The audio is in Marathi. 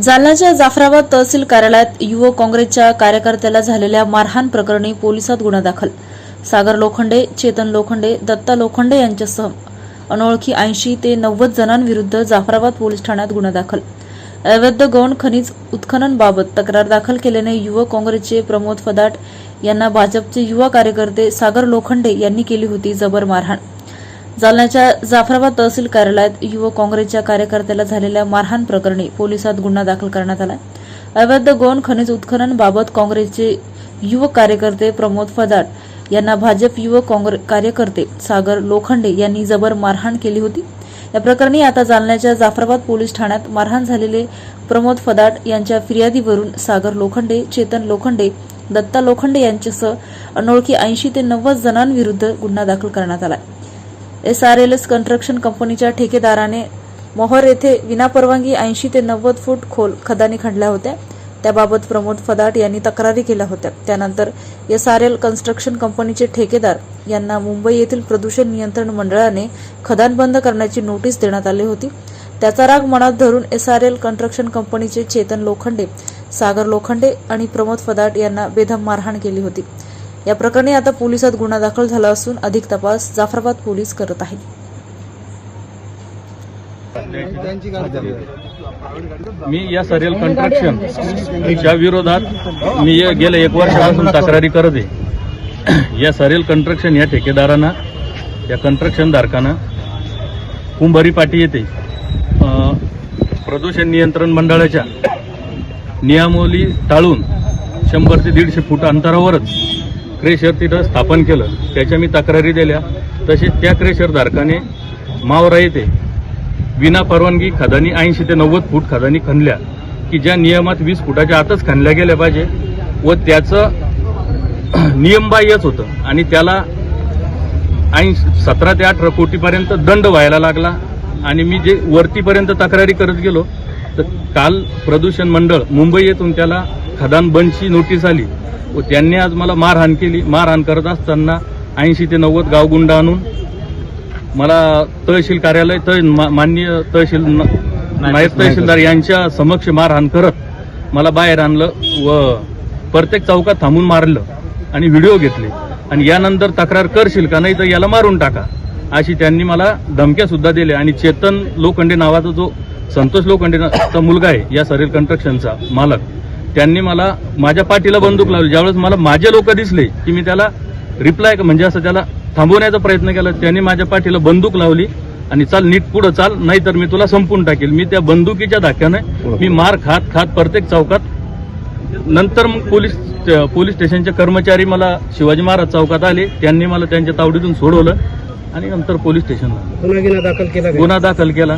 जालन्याच्या जाफराबाद तहसील कार्यालयात युवक काँग्रेसच्या कार्यकर्त्याला झालेल्या मारहाण प्रकरणी पोलिसात गुन्हा दाखल. सागर लोखंडे चेतन लोखंडे दत्ता लोखंडे यांच्यासह अनोळखी ऐंशी ते नव्वद जणांविरुद्ध जाफराबाद पोलीस ठाण्यात गुन्हा दाखल. अवैध गौण खनिज उत्खननबाबत तक्रार दाखल केल्याने युवक काँग्रेसचे प्रमोद फदाट यांना भाजपचे युवा कार्यकर्ते सागर लोखंडे यांनी केली होती जबर मारहाण. जालन्याच्या जाफराबाद तहसील कार्यालयात युवक काँग्रेसच्या कार्यकर्त्याला झालेल्या मारहाण प्रकरणी पोलिसात गुन्हा दाखल करण्यात आला अवैध गौण खनिज उत्खनन बाबत काँग्रेसचे युवक कार्यकर्ते प्रमोद फदाट यांना भाजप युवक काँग्रे कार्यकर्ते सागर लोखंडे यांनी जबर मारहाण केली होती. या प्रकरणी आता जालन्याच्या जाफराबाद पोलीस ठाण्यात मारहाण झालेले प्रमोद फदाट यांच्या फिर्यादीवरून सागर लोखंडे चेतन लोखंडे दत्ता लोखंडे यांच्यासह अनोळखी ऐंशी ते नव्वद जणांविरुद्ध गुन्हा दाखल करण्यात आला आहे S R L S construction कंपनीच्या ठेकेदाराने मोहर येथे विनापरवानगी ऐंशी ते नव्वद फूट खोल खदानी खणल्या होत्या. त्याबाबत प्रमोद फदाट यांनी तक्रारी केल्या होत्या. त्यानंतर एस आर एल कन्स्ट्रक्शन कंपनीचे ठेकेदार यांना मुंबई येथील प्रदूषण नियंत्रण मंडळाने खदान बंद करण्याची नोटीस देण्यात आली होती. त्याचा राग मनात धरून एस आर एल कन्स्ट्रक्शन कंपनीचे चेतन लोखंडे सागर लोखंडे आणि प्रमोद फदाट यांना बेदम मारहाण केली होती. या प्रकरणी आता पोलिसात गुन्हा दाखल झाला असून अधिक तपास जाफराबाद पोलीस करत आहेत. मी या सरेल कंस्ट्रक्शन च्या विरोधात मी गेल्या एक वर्षापासून तक्रारी करत आहे. या सरेल कंस्ट्रक्शन या ठेकेदारांना या कंस्ट्रक्शन धारकांना कुंभारी पाटी येते. प्रदूषण नियंत्रण मंडळाच्या नियमावली टाळून शंभर ते दीडशे फूट अंतरावरच क्रेशर तिथं स्थापन केलं. त्याच्या मी तक्रारी दिल्या. तसेच त्या क्रेशर धारकाने मावरा येथे विना परवानगी खदानी ऐंशी ते नव्वद फूट खदानी खणल्या की ज्या नियमात वीस फुटाच्या आतच खणल्या गेल्या पाहिजे व त्याचं नियमबाह्यच होतं आणि त्याला ऐंशी सतरा ते अठरा कोटीपर्यंत दंड व्हायला लागला. आणि मी जे वरतीपर्यंत तक्रारी करत गेलो तर काल प्रदूषण मंडळ मुंबई येथून त्याला खदान बंदची नोटीस आली. व त्यांनी आज मला मारहाण केली. मारहाण करत असताना ऐंशी ते नव्वद गावगुंड आणून मला तहसील कार्यालय तह मा- माननीय तहसील नायब तहसीलदार यांच्या समक्ष मारहाण करत मला बाहेर आणलं व प्रत्येक चौकात थांबून मारलं आणि व्हिडिओ घेतले. आणि यानंतर तक्रार करशील का नाही तर याला मारून टाका अशी त्यांनी मला धमक्यासुद्धा दिल्या. आणि चेतन लोखंडे नावाचा जो संतोष लोखंडेचा मुलगा आहे या सरील कन्स्ट्रक्शनचा मालक. त्यांनी मला माझ्या पाठीला बंदूक लावली. ज्यावेळेस मला माझे लोक दिसले की मी त्याला रिप्लाय म्हणजे असं त्याला थांबवण्याचा प्रयत्न केला त्यांनी माझ्या पाठीला बंदूक लावली. आणि चाल नीट पुढं चाल नाहीतर मी तुला संपून टाकेल. मी त्या बंदुकीच्या धाक्याने मी मार खात खात प्रत्येक चौकात. नंतर मग पोलीस पोलीस स्टेशनचे कर्मचारी मला शिवाजी महाराज चौकात आले. त्यांनी मला त्यांच्या तावडीतून सोडवलं. आणि नंतर पोलीस स्टेशनला गुन्हा दाखल केला? गुन्हा दाखल केला.